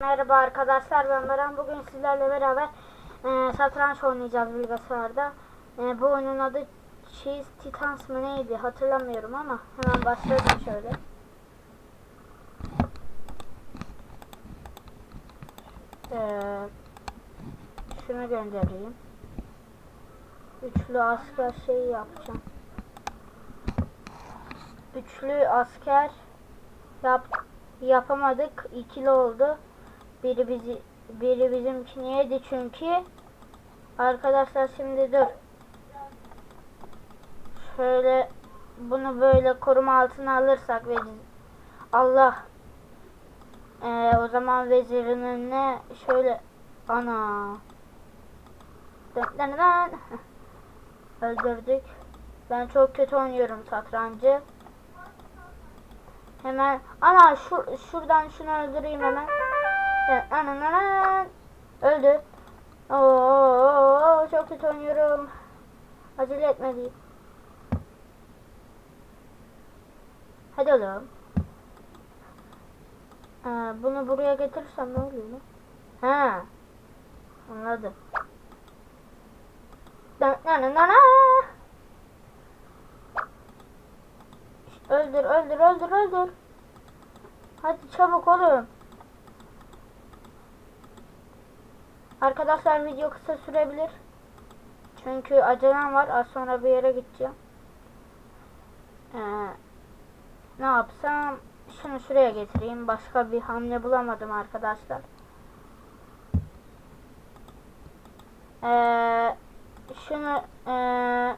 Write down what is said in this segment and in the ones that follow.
Merhaba arkadaşlar ben Baran. Bugün sizlerle beraber e, satranç oynayacağız bilgisayarda. E, bu oyunun adı Cheese Titans mı neydi hatırlamıyorum ama hemen başladım şöyle. E, şunu göndereyim. Üçlü asker şeyi yapacağım. Üçlü asker yap yapamadık. İkili oldu. Biri bizi biri bizimkini yedi çünkü. Arkadaşlar şimdi dur. Şöyle bunu böyle koruma altına alırsak ve Allah Ee, o zaman vezirin önüne şöyle ana öldürdük. Ben çok kötü oynuyorum satrancı. Hemen ana şu şuradan şunu öldüreyim hemen. Anan. Öldü. Oo, çok kötü oynuyorum. Acele etmeliyim. Hadi oğlum. Ee, bunu buraya getirirsem ne oluyor? Ha. Anladım. Dan- dan- dan- dan. Öldür, öldür, öldür, öldür. Hadi çabuk oğlum. Arkadaşlar video kısa sürebilir. Çünkü acelem var. Az sonra bir yere gideceğim. Ee, ne yapsam? Şunu şuraya getireyim. Başka bir hamle bulamadım arkadaşlar. Ee, şunu ee,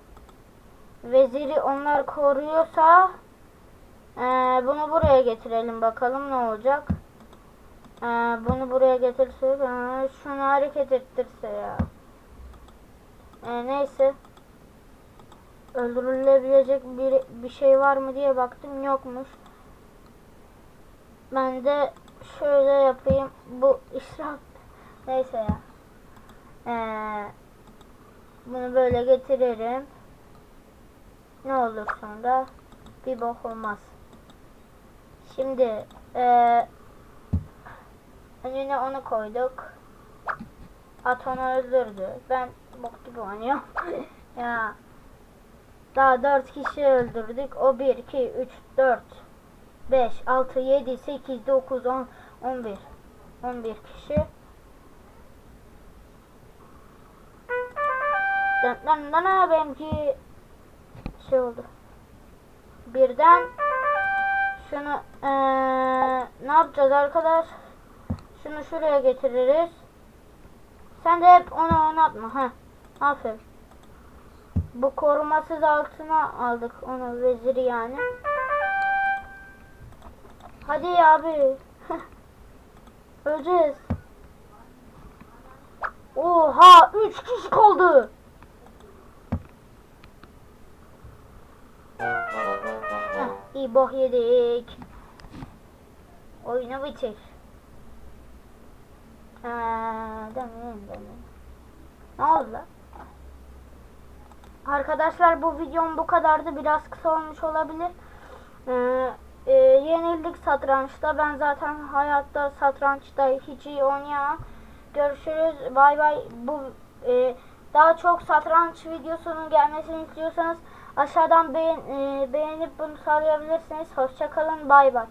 veziri onlar koruyorsa ee, bunu buraya getirelim bakalım ne olacak. Ee, bunu buraya getirse ee, şunu hareket ettirse ya. Ee, neyse. Öldürülebilecek bir, bir şey var mı diye baktım yokmuş. Ben de şöyle yapayım. Bu israf. Neyse ya. Ee, bunu böyle getiririm. Ne olur sonra bir bok olmaz. Şimdi ee, önüne onu koyduk. At onu öldürdü. Ben bok gibi oynuyorum. ya. Daha 4 kişi öldürdük. O 1, 2, 3, 4, 5, 6, 7, 8, 9, 10, 11. 11 kişi. Dın dın dın, benimki şey oldu. Birden şunu eee, ne yapacağız arkadaş? Şunu şuraya getiririz. Sen de hep onu oynatma. ha. Aferin. Bu korumasız altına aldık onu veziri yani. Hadi abi. Öleceğiz. Oha 3 kişi kaldı. Heh, iyi boh yedik. Oyunu bitir. Ee, demeyin demeyin. Ne oldu? Arkadaşlar bu videom bu kadardı. Biraz kısa olmuş olabilir. Ee, e, yenildik satrançta. Ben zaten hayatta satrançta hiç iyi oynayamam. Görüşürüz. Bay bay. Bu e, daha çok satranç videosunun gelmesini istiyorsanız aşağıdan beğen, e, beğenip bunu sağlayabilirsiniz. Hoşçakalın. Bay bay.